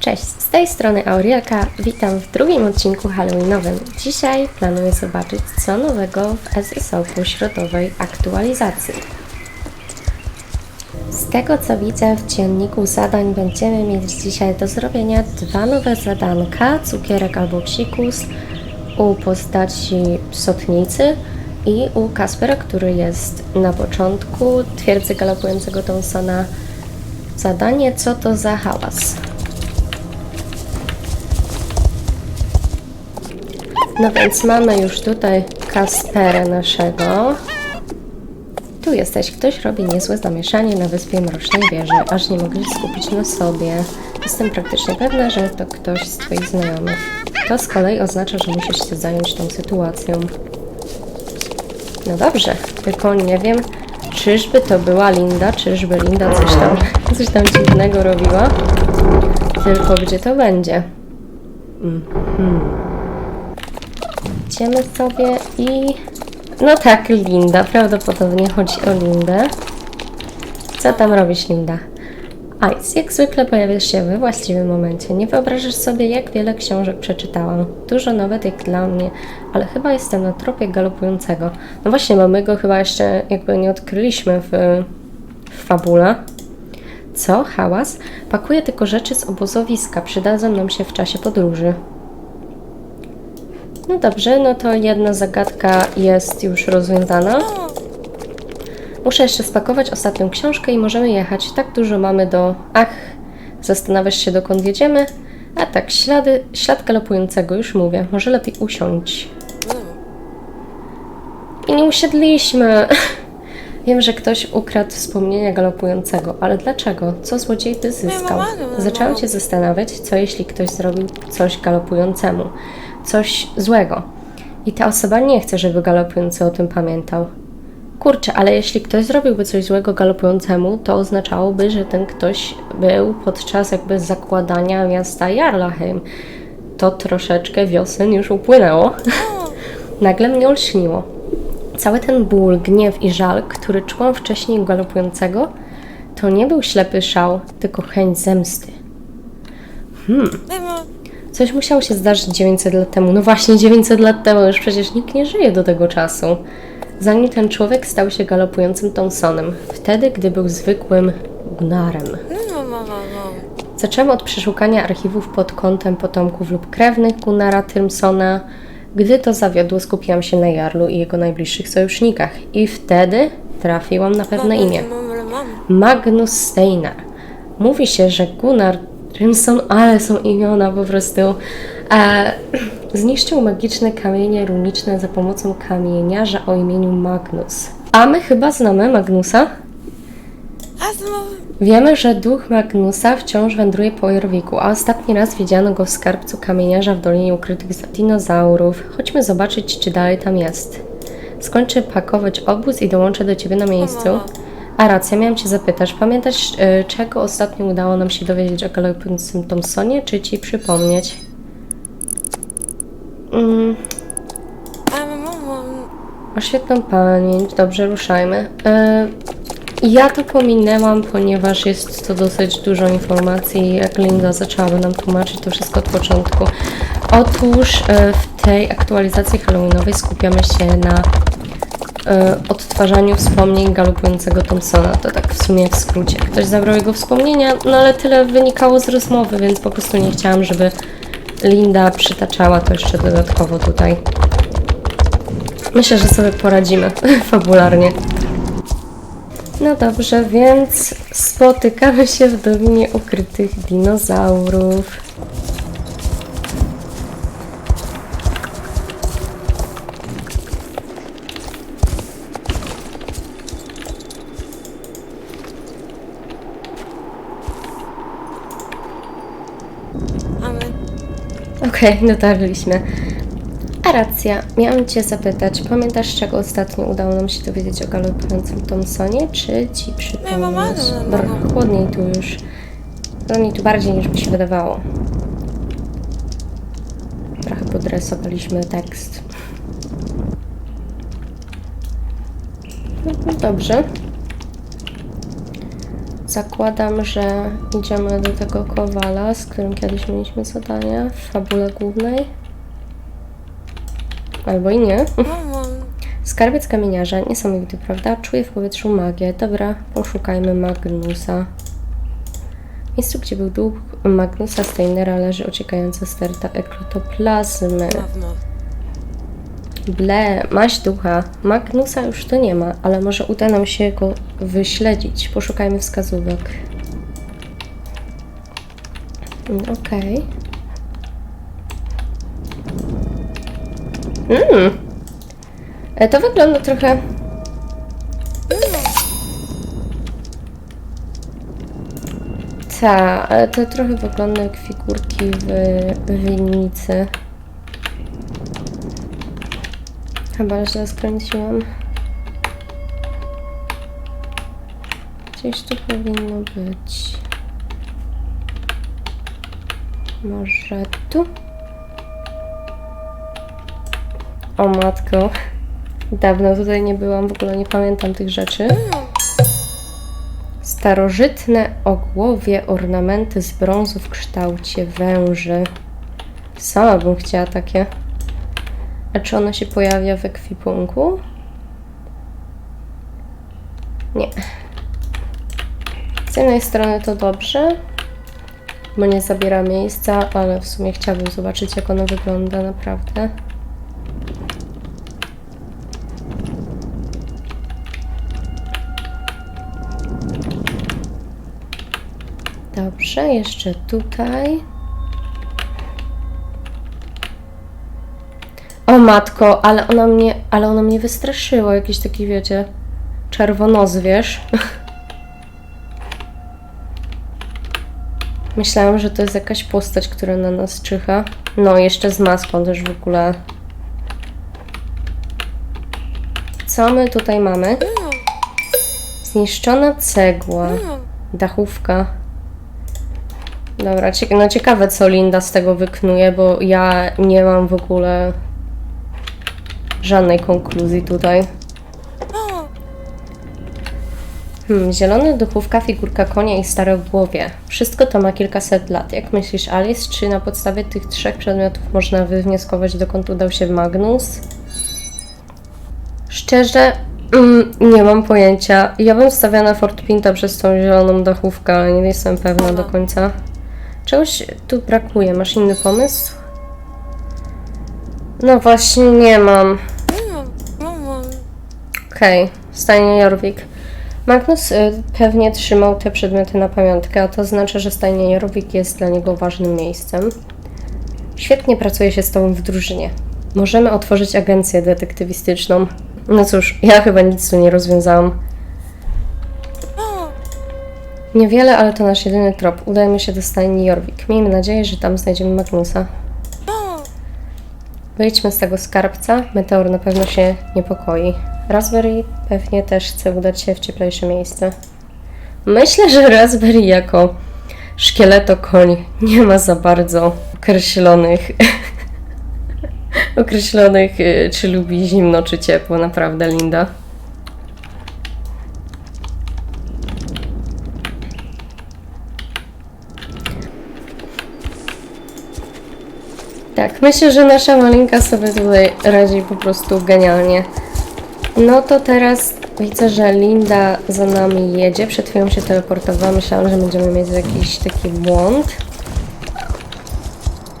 Cześć, z tej strony Aurielka. Witam w drugim odcinku Halloweenowym. Dzisiaj planuję zobaczyć co nowego w SSO po środowej aktualizacji. Z tego co widzę w dzienniku zadań będziemy mieć dzisiaj do zrobienia dwa nowe zadanka, cukierek albo psikus u postaci Sotnicy i u Kaspera, który jest na początku twierdzy galopującego Thompsona. Zadanie co to za hałas? No więc mamy już tutaj Kaspera naszego. Tu jesteś. Ktoś robi niezłe zamieszanie na wyspie Mrocznej Wieży, aż nie mogli skupić na sobie. Jestem praktycznie pewna, że to ktoś z Twoich znajomych. To z kolei oznacza, że musisz się zająć tą sytuacją. No dobrze, tylko nie wiem, czyżby to była Linda, czyżby Linda coś tam, coś tam dziwnego robiła. Tylko gdzie to będzie? Idziemy sobie i... No tak, Linda. Prawdopodobnie chodzi o Lindę. Co tam robisz, Linda? Ice, jak zwykle pojawiasz się we właściwym momencie. Nie wyobrażasz sobie, jak wiele książek przeczytałam. Dużo nawet jak dla mnie, ale chyba jestem na tropie galopującego. No właśnie, bo my go chyba jeszcze jakby nie odkryliśmy w, w fabule. Co? Hałas? Pakuję tylko rzeczy z obozowiska. Przydadzą nam się w czasie podróży. No dobrze, no to jedna zagadka jest już rozwiązana. Muszę jeszcze spakować ostatnią książkę i możemy jechać. Tak dużo mamy do... Ach, zastanawiasz się dokąd jedziemy? A tak, ślady, ślad galopującego, już mówię. Może lepiej usiąść. I nie usiedliśmy. Wiem, że ktoś ukradł wspomnienia galopującego, ale dlaczego? Co złodziej by zyskał? Zaczęłam się zastanawiać, co jeśli ktoś zrobił coś galopującemu, coś złego. I ta osoba nie chce, żeby galopujący o tym pamiętał. Kurczę, ale jeśli ktoś zrobiłby coś złego galopującemu, to oznaczałoby, że ten ktoś był podczas jakby zakładania miasta Jarlaheim. To troszeczkę wiosen już upłynęło. Nagle mnie olśniło. Cały ten ból, gniew i żal, który czułam wcześniej galopującego, to nie był ślepy szał, tylko chęć zemsty. Coś musiało się zdarzyć 900 lat temu. No właśnie, 900 lat temu już przecież nikt nie żyje do tego czasu. Zanim ten człowiek stał się galopującym Thompsonem, wtedy, gdy był zwykłym gnarem. Zaczęłam od przeszukania archiwów pod kątem potomków lub krewnych Gunnara Thompsona. Gdy to zawiodło, skupiłam się na Jarlu i jego najbliższych sojusznikach. I wtedy trafiłam na pewne imię. Magnus Steinar. Mówi się, że Gunnar Rymson, ale są imiona po prostu. E, zniszczył magiczne kamienie runiczne za pomocą kamieniarza o imieniu Magnus. A my chyba znamy Magnusa? Wiemy, że duch Magnusa wciąż wędruje po Jorwiku, a ostatni raz widziano go w skarbcu kamieniarza w Dolinie Ukrytych za Dinozaurów. Chodźmy zobaczyć, czy dalej tam jest. Skończę pakować obóz i dołączę do ciebie na miejscu. A racja, miałam cię zapytać, pamiętasz, y, czego ostatnio udało nam się dowiedzieć o galopującym Thompsonie, czy ci przypomnieć? Mm, o świetną pamięć, dobrze, ruszajmy. E, ja to pominęłam, ponieważ jest to dosyć dużo informacji, jak Linda zaczęłaby nam tłumaczyć to wszystko od początku. Otóż e, w tej aktualizacji halloweenowej skupiamy się na e, odtwarzaniu wspomnień galopującego Thompsona. To tak w sumie w skrócie. Ktoś zabrał jego wspomnienia, no ale tyle wynikało z rozmowy, więc po prostu nie chciałam, żeby Linda przytaczała to jeszcze dodatkowo tutaj. Myślę, że sobie poradzimy fabularnie. No dobrze, więc spotykamy się w Dolinie Ukrytych Dinozaurów. Okej, dotarliśmy. A racja, miałam Cię zapytać, pamiętasz czego ostatnio udało nam się dowiedzieć o galopującym Thompsonie, czy Ci no, Dobra, chłodniej tu już. Chłodniej tu bardziej niż by się wydawało. Trochę podrysowaliśmy tekst. No, no dobrze. Zakładam, że idziemy do tego kowala, z którym kiedyś mieliśmy zadanie w fabule głównej. Albo i nie. Skarbiec kamieniarza, niesamowity, prawda? Czuję w powietrzu magię. Dobra, poszukajmy Magnusa. W miejscu, gdzie był duch Magnusa Steinera, leży ociekająca sterta eklotoplazmy. dawno. Ble, maść ducha. Magnusa już tu nie ma, ale może uda nam się go wyśledzić. Poszukajmy wskazówek. Mm, Okej. Mm. E, To wygląda trochę. Ta, ale to trochę wygląda jak figurki w winnicy. Chyba źle skręciłam. Gdzieś tu powinno być. Może tu? O matko. Dawno tutaj nie byłam, w ogóle nie pamiętam tych rzeczy. Starożytne ogłowie ornamenty z brązu w kształcie węży. Sama bym chciała takie. A czy ona się pojawia w ekwipunku? Nie. Z jednej strony to dobrze, bo nie zabiera miejsca, ale w sumie chciałabym zobaczyć, jak ono wygląda naprawdę. Dobrze, jeszcze tutaj. O matko, ale ona mnie, ale ona mnie wystraszyła, jakiś taki, wiecie, czerwonozwierz. Myślałam, że to jest jakaś postać, która na nas czyha. No, jeszcze z maską też w ogóle. Co my tutaj mamy? Zniszczona cegła. Dachówka. Dobra, no ciekawe co Linda z tego wyknuje, bo ja nie mam w ogóle żadnej konkluzji tutaj. Hmm, zielona duchówka, figurka konia i stare głowie. Wszystko to ma kilkaset lat. Jak myślisz, Alice, czy na podstawie tych trzech przedmiotów można wywnioskować, dokąd udał się Magnus? Szczerze, mm, nie mam pojęcia. Ja bym stawiała na Fort Pinta przez tą zieloną dachówkę, ale nie jestem pewna do końca. Czegoś tu brakuje. Masz inny pomysł? No właśnie, nie mam. Okej, stajnie Jorvik. Magnus y, pewnie trzymał te przedmioty na pamiątkę, a to znaczy, że stajnie Jorvik jest dla niego ważnym miejscem. Świetnie pracuje się z tobą w drużynie. Możemy otworzyć agencję detektywistyczną. No cóż, ja chyba nic tu nie rozwiązałam. Niewiele, ale to nasz jedyny trop. Udajmy się do stajni Jorvik. Miejmy nadzieję, że tam znajdziemy Magnusa. Wyjdźmy z tego skarbca. Meteor na pewno się niepokoi. Raspberry pewnie też chce udać się w cieplejsze miejsce. Myślę, że Raspberry jako szkieleto-koń nie ma za bardzo określonych określonych, y, czy lubi zimno, czy ciepło. Naprawdę, Linda. Tak, myślę, że nasza malinka sobie tutaj radzi po prostu genialnie. No to teraz widzę, że Linda za nami jedzie. Przed chwilą się teleportowała. Myślałam, że będziemy mieć jakiś taki błąd.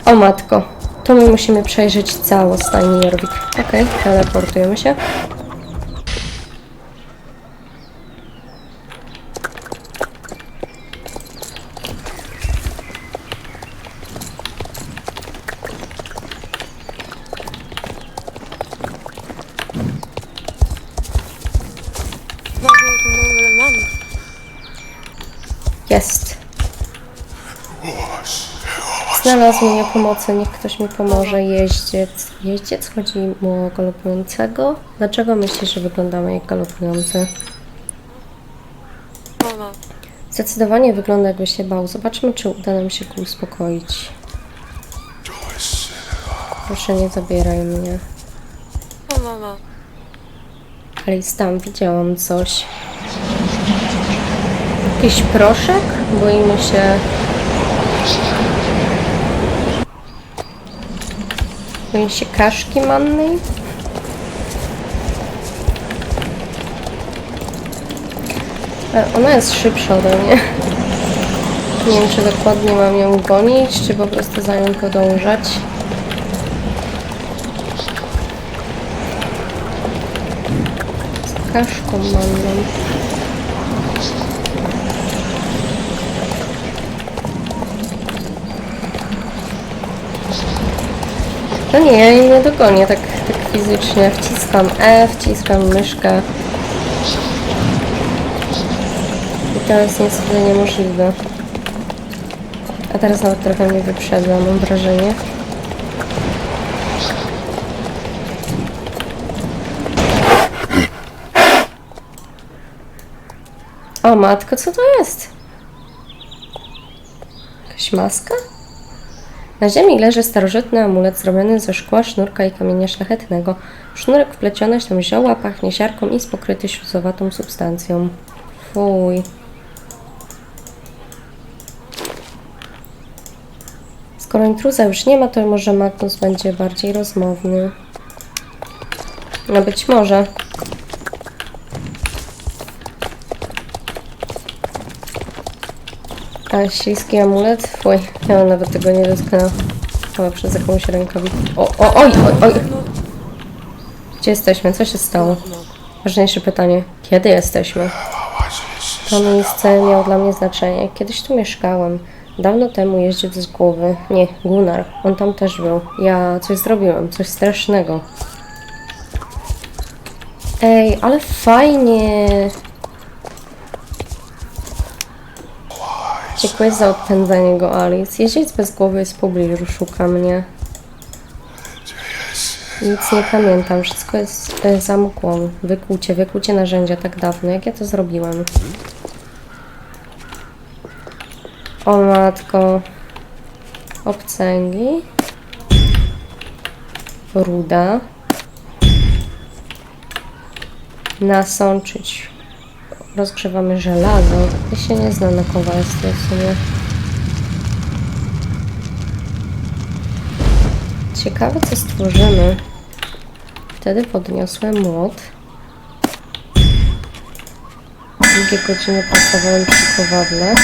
O matko, to my musimy przejrzeć cało stajni Jorvik. Okej, teleportujemy się. Jest. Znalazł mnie pomocy, niech ktoś mi pomoże. Jeździec. Jeździec? Chodzi mu o galopującego? Dlaczego myślisz, że wyglądamy jak galopujący? Mama, Zdecydowanie wygląda jakby się bał. Zobaczmy, czy uda nam się go uspokoić. Proszę, nie zabieraj mnie. o mama. Alice, tam widziałam coś. Jakiś proszek? Boimy się... Boimy się kaszki mannej? E, Ona jest szybsza ode mnie. Nie wiem, czy dokładnie mam ją gonić, czy po prostu za nią podążać. Z kaszką manną. No nie, ja jej nie dogonię tak, tak fizycznie. Wciskam E, wciskam myszkę. I to jest niestety niemożliwe. A teraz nawet trochę mnie wyprzedza, mam wrażenie. O matko, co to jest? Jakaś maska? Na ziemi leży starożytny amulet zrobiony ze szkła, sznurka i kamienia szlachetnego. Sznurek wpleciony są zioła, pachnie siarką i jest pokryty śluzowatą substancją. Fuj. Skoro intruza już nie ma, to może Magnus będzie bardziej rozmowny. No być może. Ale śliski amulet? Fuj, ja nawet tego nie dotknęłam. Chyba przez jakąś rękawicę. O, o, oj, oj, oj! Gdzie jesteśmy? Co się stało? Ważniejsze pytanie. Kiedy jesteśmy? To miejsce miało dla mnie znaczenie. Kiedyś tu mieszkałem. Dawno temu jeździł z głowy. Nie, Gunnar. On tam też był. Ja coś zrobiłem. Coś strasznego. Ej, ale fajnie! Dziękuję za odpędzenie go, Alice. Jeździec bez głowy w pobliżu, szuka mnie. Nic nie pamiętam, wszystko jest e, za mgłą. Narzędzia tak dawno. Jak ja to zrobiłem? O matko. Obcęgi. Ruda. Nasączyć. Rozgrzewamy żelazo. Ja się nie znam na kowalstwie w sumie. Ciekawe co stworzymy. Wtedy podniosłem młot. Długie godziny pracowałem przy kowadle.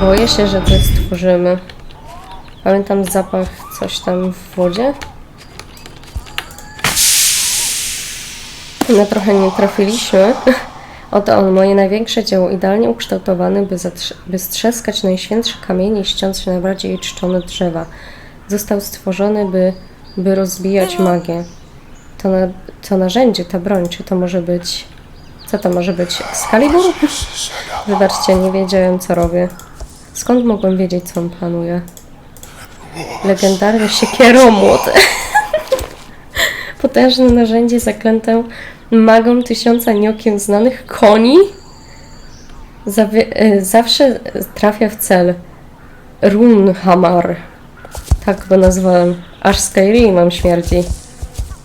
Boję się, że coś stworzymy. Pamiętam zapach coś tam w wodzie. No trochę nie trafiliśmy. Oto on, moje największe dzieło, idealnie ukształtowane, by, by strzaskać najświętsze kamienie i ściąć najbardziej czczone drzewa. Został stworzony, by, by rozbijać magię. To, na, to narzędzie, ta broń, czy to może być... Co to może być? Excalibur? Wybaczcie, nie wiedziałem co robię. Skąd mogłem wiedzieć, co on planuje? Legendarny siekieromłot. Potężne narzędzie zaklęte magą tysiąca nieokiełznanych koni. Zawie- e, zawsze trafia w cel. Runhamar. Tak go nazwałem. Aż Skyrim mam śmierci.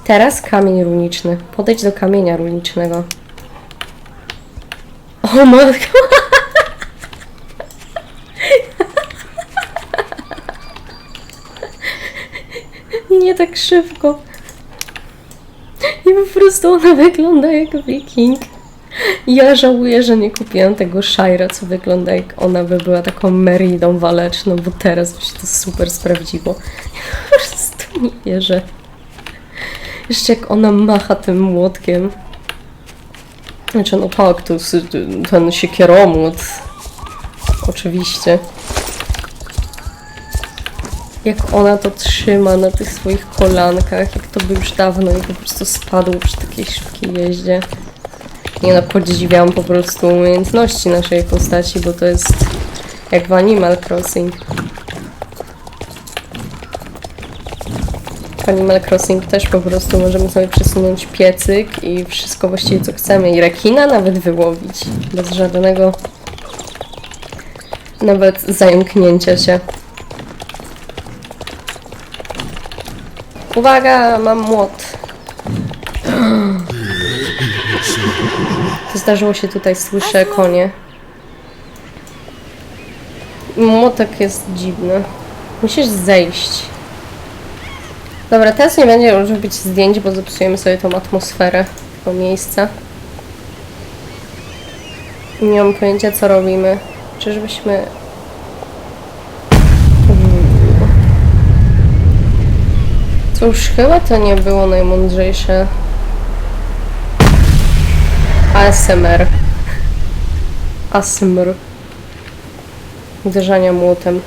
Teraz kamień runiczny. Podejdź do kamienia runicznego. O matko! Nie tak szybko. I po prostu ona wygląda jak wiking. Ja żałuję, że nie kupiłam tego Shira, co wygląda jak ona by była taką Meridą waleczną, bo teraz by się to super sprawdziło. Ja po prostu nie wierzę. Jeszcze jak ona macha tym młotkiem. Znaczy, no tak, to ten siekieromłot. Oczywiście. Jak ona to trzyma na tych swoich kolankach, jak to by już dawno i po prostu spadło przy takiej szybkiej jeździe. Nie no, podziwiam po prostu umiejętności naszej postaci, bo to jest jak w Animal Crossing. W Animal Crossing też po prostu możemy sobie przesunąć piecyk i wszystko właściwie co chcemy. I rekina nawet wyłowić. Bez żadnego nawet zająknięcia się. Uwaga, mam młot. To zdarzyło się tutaj, słyszę konie. Młotek jest dziwny. Musisz zejść. Dobra, teraz nie będzie już robić zdjęć, bo zepsujemy sobie tą atmosferę tego miejsca. Nie mam pojęcia, co robimy. Czyżbyśmy... Cóż, chyba to nie było najmądrzejsze. ASMR. ASMR. Uderzania młotem.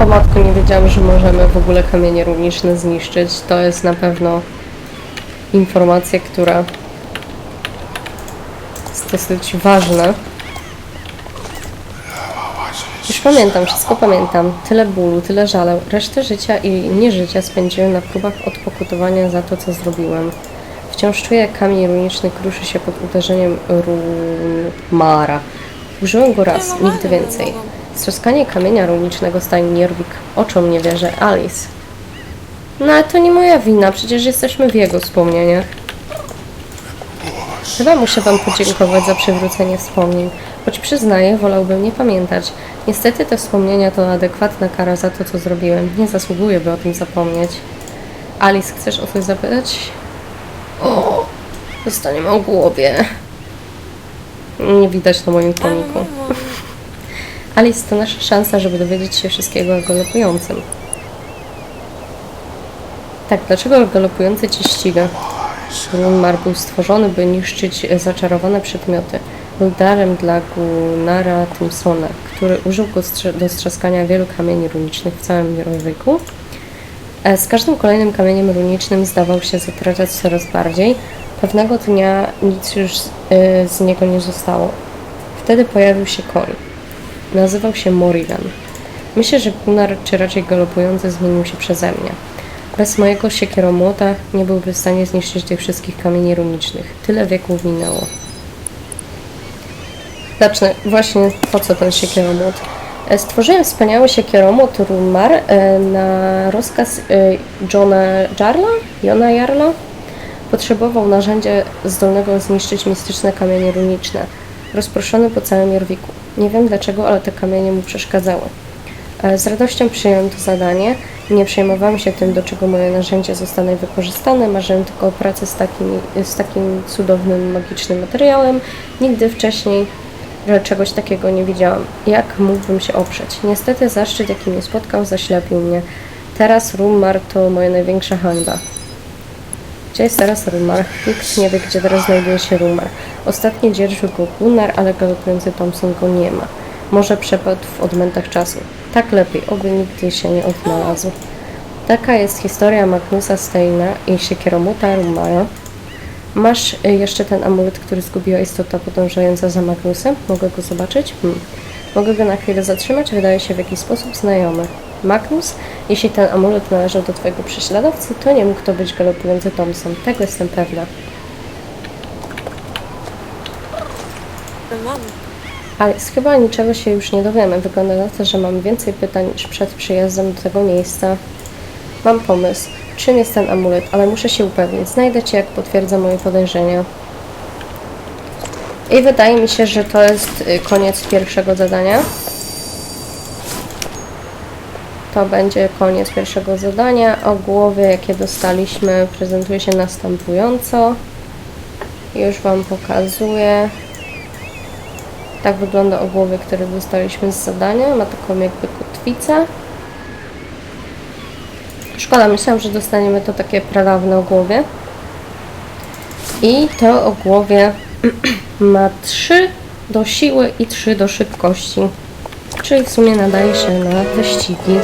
O matko, nie wiedziałam, że możemy w ogóle kamienie runiczne zniszczyć. To jest na pewno informacja, która jest dosyć ważna. Pamiętam, wszystko pamiętam. Tyle bólu, tyle żalu. Resztę życia i nieżycia spędziłem na próbach odpokutowania za to, co zrobiłem. Wciąż czuję, jak kamień runiczny kruszy się pod uderzeniem run Mara. Użyłem go raz, nigdy więcej. Strzaskanie kamienia runicznego stał Nierwik. Oczom nie wierzę. Alice. No ale to nie moja wina, przecież jesteśmy w jego wspomnieniach. Chyba muszę Wam podziękować za przywrócenie wspomnień, choć przyznaję, wolałbym nie pamiętać. Niestety te wspomnienia to adekwatna kara za to, co zrobiłem. Nie zasługuję, by o tym zapomnieć. Alice, chcesz o coś zapytać? O, dostaniemy o głowie. Nie widać na moim komiku. Alice, to nasza szansa, żeby dowiedzieć się wszystkiego o galopującym. Tak, dlaczego galopujący cię ściga? Runmar był stworzony, by niszczyć zaczarowane przedmioty. Był darem dla Gunnara Timsona, który użył go do strzaskania wielu kamieni runicznych w całym Jorwiku. E, Z każdym kolejnym kamieniem runicznym zdawał się zatraczać coraz bardziej. Pewnego dnia nic już z, e, z niego nie zostało. Wtedy pojawił się koń. Nazywał się Morrigan. Myślę, że Gunnar, czy raczej galopujący, zmienił się przeze mnie. Bez mojego siekieromłota nie byłby w stanie zniszczyć tych wszystkich kamieni runicznych. Tyle wieków minęło. Zacznę właśnie po co ten siekieromłot. E, Stworzyłem wspaniały siekieromłot Runmar e, na rozkaz e, Johna Jarla, Jona Jarla. Potrzebował narzędzia zdolnego zniszczyć mistyczne kamienie runiczne, rozproszone po całym Jorwiku. Nie wiem dlaczego, ale te kamienie mu przeszkadzały. E, Z radością przyjąłem to zadanie nie przejmowałem się tym, do czego moje narzędzia zostaną wykorzystane. Marzyłem tylko o pracy z takim, z takim cudownym, magicznym materiałem. Nigdy wcześniej że czegoś takiego nie widziałam. Jak mógłbym się oprzeć? Niestety zaszczyt, jaki mnie spotkał, zaślepił mnie. Teraz Rummar to moja największa hańba. Gdzie jest teraz Rummar? Nikt nie wie, gdzie teraz znajduje się Rummar. Ostatnio dzierżył go Gunnar, ale galopujący Thompson go nie ma. Może przepadł w odmętach czasu. Tak lepiej, oby nigdy się nie odnalazł. Taka jest historia Magnusa Steina i siekieromuta Rummara. Masz y, jeszcze ten amulet, który zgubiła istota podążająca za Magnusem? Mogę go zobaczyć? Hmm. Mogę go na chwilę zatrzymać? Wydaje się w jakiś sposób znajomy. Magnus? Jeśli ten amulet należał do twojego prześladowcy, to nie mógł to być galopujący Thompson. Tego jestem pewna. Ale chyba niczego się już nie dowiemy. Wygląda na to, że mam więcej pytań niż przed przyjazdem do tego miejsca. Mam pomysł. Czym jest ten amulet? Ale muszę się upewnić. Znajdę cię, jak potwierdza moje podejrzenia. I wydaje mi się, że to jest y, koniec pierwszego zadania. To będzie koniec pierwszego zadania. O głowie, jakie dostaliśmy, prezentuje się następująco. Już Wam pokazuję. Tak wygląda ogłowie, które dostaliśmy z zadania. Ma taką jakby kotwicę. Szkoda, myślałam, że dostaniemy to takie pradawne ogłowie. I to ogłowie ma 3 do siły i 3 do szybkości. Czyli w sumie nadaje się na wyścigi.